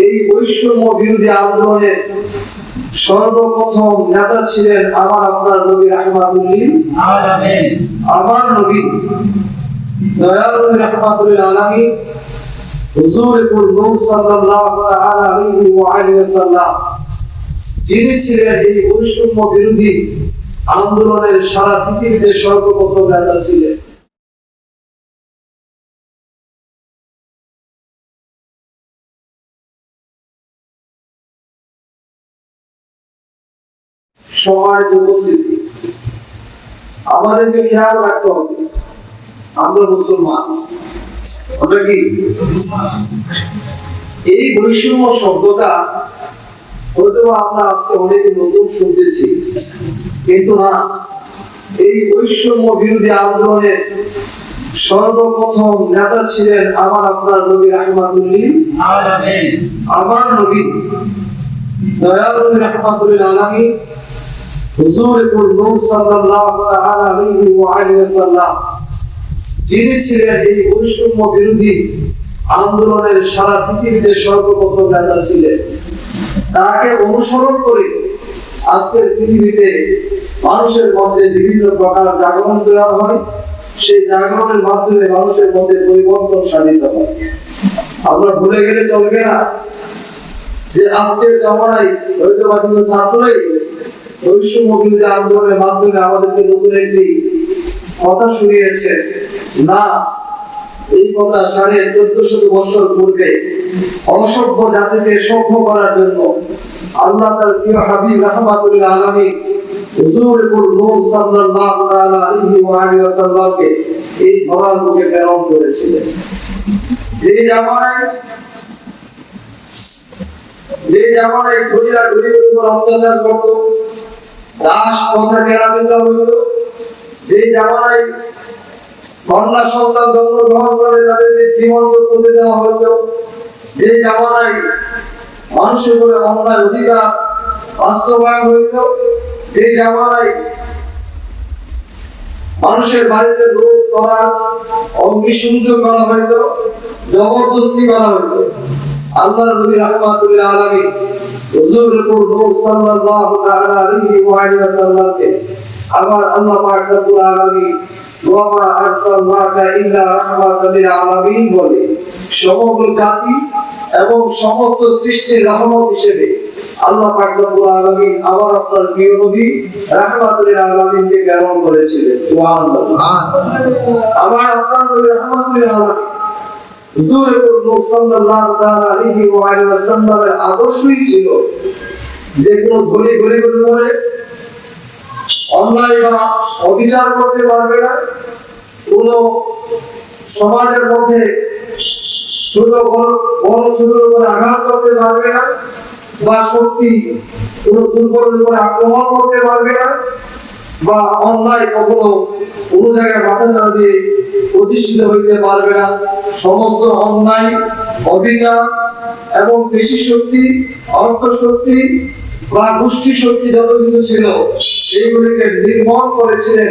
এই বৈষম্য বিরোধী আন্দোলনের সর্বপ্রথম নেতা ছিলেন আমার আপনার নবী রহমাতুল্লিন আমার নবী। দয়াল নবী রহমাতুল্লিল আলামিন। হুজুর নূর সাল্লাল্লাহু আলাইহি ওয়া আলিহি ওয়াসাল্লাম, যিনি ছিলেন এই বৈষম্য বিরোধী আন্দোলনের সারা পৃথিবীতে সর্বপ্রথম নেতা ছিলেন। সমাজ উপস্থিতি আমাদেরকে খেয়াল রাখতে হবে। আমরা মুসলমান। ওটা কি? এই বৈষম্য শব্দটা হয়তো আমরা আজকে অনেকে নতুন শুনতেছি। কিন্তু না, এই বৈষম্য বিরোধী আন্দোলনের সর্বপ্রথম নেতা ছিলেন আমার আপনার নবী রহমাতুল্লিন আমার নবী। দয়াল নবী রহমাতুল্লিল আলামিন। মানুষের মধ্যে বিভিন্ন প্রকার জাগরণ দেওয়া হয়। সেই জাগরণের মাধ্যমে মানুষের মধ্যে পরিবর্তন সাধিত হয়। আমরা ভুলে গেলে চলবে না যে আজকের জমানায় হয়তো ছাত্রই আন্দোলনের মাধ্যমে আমাদেরকে নতুন একটি কথা শুনিয়েছে না, এই কথা সাড়ে চোদ্দশো বছর পূর্বে অসভ্য জাতিকে সভ্য করার জন্য আল্লাহ তার প্রিয় হাবিব হুজুরুল নূর সাল্লাল্লাহু তাআলা আলাইহি ওয়া আলিহি এই ধরার বুকে প্রেরণ করেছিলেন। যে জামানায় যে জামানায় ধনীরা গরিবের উপর অত্যাচার করত দাস কথা কেনা বেচা হইত যে জামানায় কন্যা সন্তান জন্মগ্রহণ করে তাদেরকে জীবন করতে দেওয়া হতো যে জামানায় অন্যায় অধিকার বাস্তবায়ন হইত যে জামানায় মানুষের বাড়িতে অগ্নিসংযোগ করা হইত জবরদস্তি করা হইত আল্লাহ নবী রহমাতুল্লাহ আলামিন হুজুর নূর সাল্লাল্লাহু তাআলা আলাইহি ওয়া আলিহি ওয়াসাল্লামকে আবার আল্লাহ পাক রব্বুল আলামিন ওয়া মা আরসালনাকা ইল্লা রাহমাতাল লিল আলামিন বলে সমগ্র জাতি এবং সমস্ত সৃষ্টির রহমত হিসেবে আল্লাহ পাক রব্বুল আলামিন আবার আপনার প্রিয় নবী রাহমাতুল লিল আলামিনকে প্রেরণ করেছিলেন। সুবহানাল্লাহ। আবার আপনার নবী রাহমাতুল লিল আলামিন আদর্শই ছিল যে কোনো অন্যায় বা অবিচার করতে পারবে না। কোন সমাজের মধ্যে ছোট বড় বড় উপর আঘাত করতে পারবে না বা শক্তি কোন দুর্বলের উপর আক্রমণ করতে পারবে না। বা অন্যায় কখনো কোন জায়গায় মাথা চাড়া দিয়ে প্রতিষ্ঠিত হইতে পারবে না। সমস্ত অন্যায় অবিচার এবং পেশি শক্তি অর্থ শক্তি বা গোষ্ঠী শক্তি যত কিছু ছিল সেইগুলিকে নির্মল করেছিলেন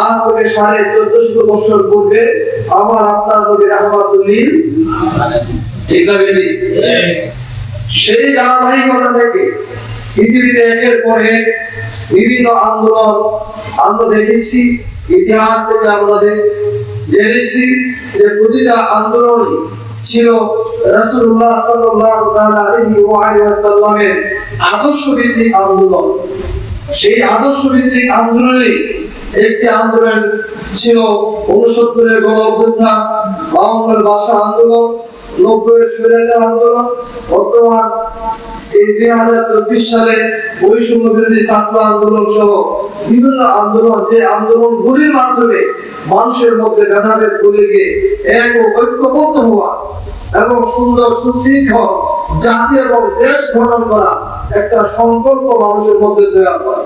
আজ থেকে সাড়ে চোদ্দশো বছর পূর্বে আমার আপনার নবী রহমাতুল্লিল ঠিক না সেই ধারাবাহিকতা থেকে পৃথিবীতে একের পর এক বিভিন্ন আন্দোলন আমরা দেখেছি, ইতিহাস থেকে আমাদের জেনেছি যে প্রতিটা আন্দোলনই ছিল রাসূলুল্লাহ সাল্লাল্লাহু তাআলা আলাইহি ওয়া আলিহি ওয়াসাল্লামের আদর্শ আন্দোলন। সেই আদর্শ ভিত্তিক আন্দোলনে একটি আন্দোলন ছিল উনসত্তরের গণ অভ্যুত্থান বাউন্নের ভাষা আন্দোলন আন্দোলন। বর্তমান এই দুই হাজার চব্বিশ সালে বৈষম্য বিরোধী ছাত্র আন্দোলন সহ বিভিন্ন আন্দোলন, যে আন্দোলন গুলির মাধ্যমে মানুষের মধ্যে ভেদাভেদ করে গিয়ে এক ও ঐক্যবদ্ধ হওয়া এবং সুন্দর সুশৃঙ্খল জাতি এবং দেশ গঠন করা একটা সংকল্প মানুষের মধ্যে তৈরি করা।